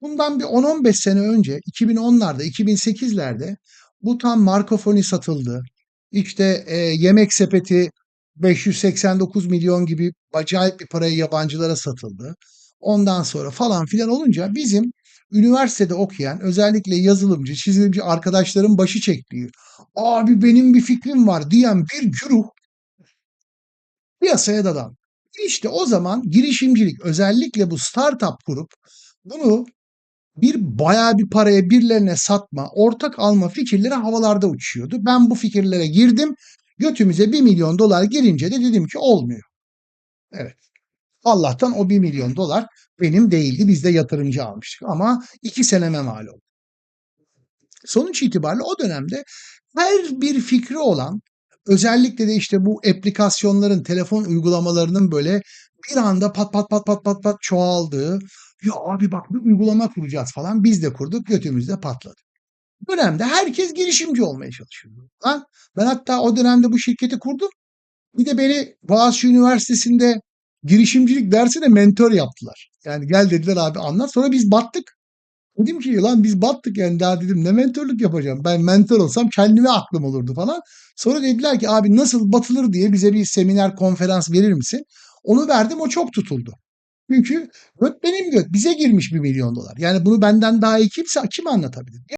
Bundan bir 10-15 sene önce 2010'larda 2008'lerde bu tam Markofoni satıldı. İşte e, yemek sepeti 589 milyon gibi acayip bir paraya yabancılara satıldı. Ondan sonra falan filan olunca bizim üniversitede okuyan özellikle yazılımcı, çizimci arkadaşların başı çektiği abi benim bir fikrim var diyen bir güruh piyasaya dadan. İşte o zaman girişimcilik özellikle bu startup kurup bunu bir bayağı bir paraya birilerine satma, ortak alma fikirleri havalarda uçuyordu. Ben bu fikirlere girdim. Götümüze 1 milyon dolar girince de dedim ki olmuyor. Evet. Allah'tan o 1 milyon dolar benim değildi. Biz de yatırımcı almıştık. Ama 2 seneme mal oldu. Sonuç itibariyle o dönemde her bir fikri olan özellikle de işte bu aplikasyonların, telefon uygulamalarının böyle bir anda pat pat pat pat pat pat çoğaldığı ya abi bak bir uygulama kuracağız falan biz de kurduk götümüzde patladı. Dönemde herkes girişimci olmaya çalışıyordu. Lan ben hatta o dönemde bu şirketi kurdum. Bir de beni Boğaziçi Üniversitesi'nde girişimcilik dersine mentor yaptılar. Yani gel dediler abi anlat. Sonra biz battık. Dedim ki lan biz battık yani daha dedim ne mentorluk yapacağım. Ben mentor olsam kendime aklım olurdu falan. Sonra dediler ki abi nasıl batılır diye bize bir seminer konferans verir misin? Onu verdim o çok tutuldu. Çünkü göt benim göt bize girmiş bir milyon dolar. Yani bunu benden daha iyi kimse kim anlatabilir?